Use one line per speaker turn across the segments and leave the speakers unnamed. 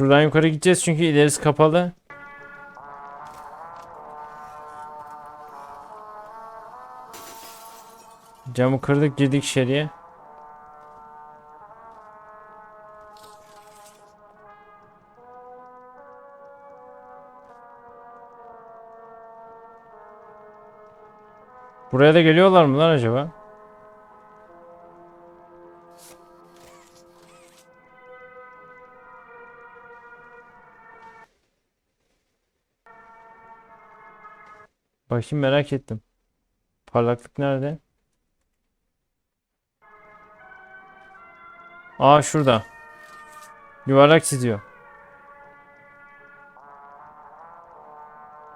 Şuradan yukarı gideceğiz çünkü ilerisi kapalı. Camı kırdık girdik içeriye. Buraya da geliyorlar mı lan acaba? Bakayım merak ettim. Parlaklık nerede? Aa şurada. Yuvarlak çiziyor.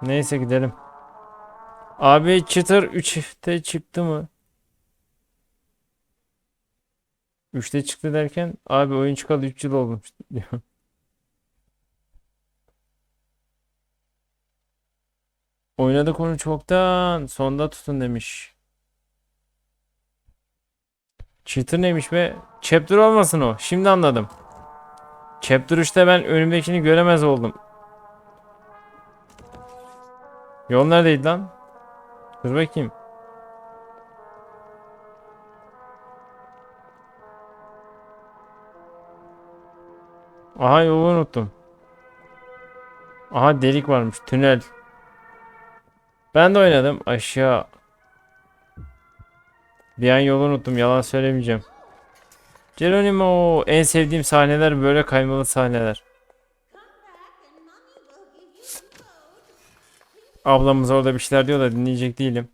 Neyse gidelim. Abi çıtır 3'te çıktı mı? 3'te çıktı derken abi oyun çıkalı 3 yıl olmuş diyor. Oynadık onu çoktan. Sonda tutun demiş. Cheater neymiş be? Chapter olmasın o. Şimdi anladım. Chapter 3'te ben önümdekini göremez oldum. Yol neredeydi lan? Dur bakayım. Aha yolu unuttum. Aha delik varmış. Tünel. Ben de oynadım. Aşağı. Bir an yolu unuttum. Yalan söylemeyeceğim. Geronimo. En sevdiğim sahneler böyle kaymalı sahneler. Ablamız orada bir şeyler diyor da dinleyecek değilim.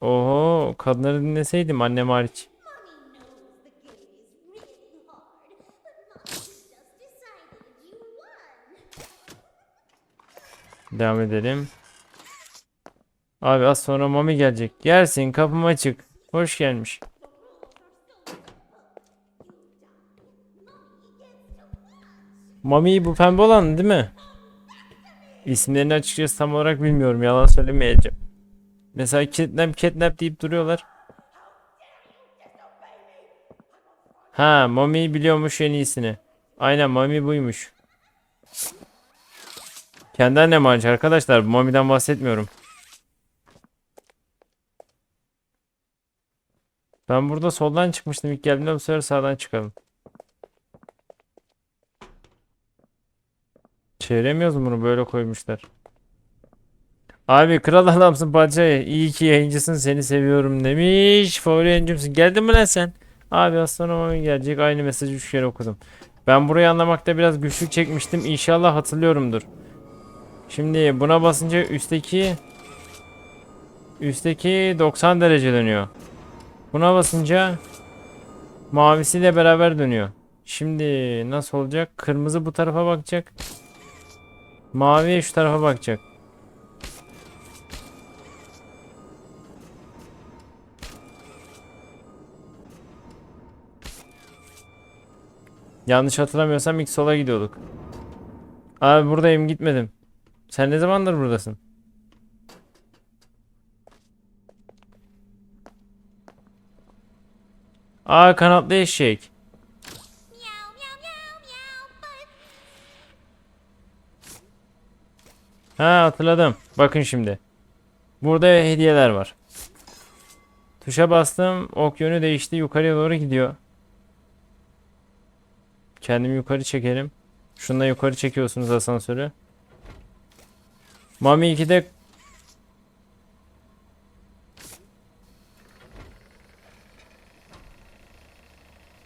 Oho, kadınları dinleseydim annem hariç. Devam edelim. Abi az sonra Mami gelecek. Gelsin kapım açık. Hoş gelmiş. Mami bu pembe olan değil mi? İsimlerini açıkçası tam olarak bilmiyorum. Yalan söylemeyeceğim. Mesela kidnap kidnap deyip duruyorlar. Ha, Mami biliyormuş en iyisini. Aynen Mami buymuş. Kendi annem hariç arkadaşlar. Mami'den bahsetmiyorum. Ben burada soldan çıkmıştım ilk geldiğimde bu sefer sağdan çıkalım. Çeviremiyoruz bunu böyle koymuşlar. Abi kral adamsın padişah. İyi ki yayıncısın seni seviyorum demiş. Favori yayıncımsın. Geldin mi lan sen? Abi astronomi gelecek. Aynı mesajı üç kere okudum. Ben burayı anlamakta biraz güçlük çekmiştim. İnşallah hatırlıyorumdur. Şimdi buna basınca üstteki üstteki 90 derece dönüyor. Buna basınca mavisiyle beraber dönüyor. Şimdi nasıl olacak? Kırmızı bu tarafa bakacak. Mavi şu tarafa bakacak. Yanlış hatırlamıyorsam ilk sola gidiyorduk. Abi buradayım gitmedim. Sen ne zamandır buradasın? Aa kanatlı eşek. Ha hatırladım. Bakın şimdi. Burada hediyeler var. Tuşa bastım. Ok yönü değişti. Yukarıya doğru gidiyor. Kendimi yukarı çekelim. Şundan yukarı çekiyorsunuz asansörü. Mami 2'de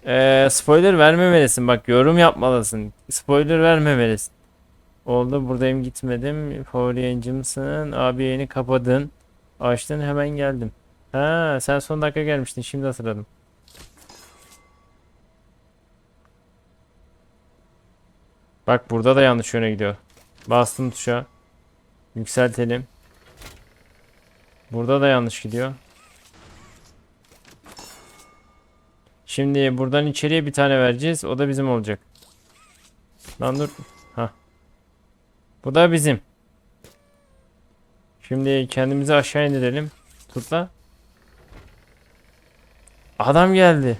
Ee, spoiler vermemelisin. Bak yorum yapmalısın. Spoiler vermemelisin. Oldu buradayım gitmedim. Favori yayıncımsın. Abi yayını kapadın. Açtın hemen geldim. Ha sen son dakika gelmiştin. Şimdi hatırladım. Bak burada da yanlış yöne gidiyor. Bastım tuşa. Yükseltelim. Burada da yanlış gidiyor. Şimdi buradan içeriye bir tane vereceğiz. O da bizim olacak. Lan dur. Ha. Bu da bizim. Şimdi kendimizi aşağı indirelim. Tutla. Adam geldi.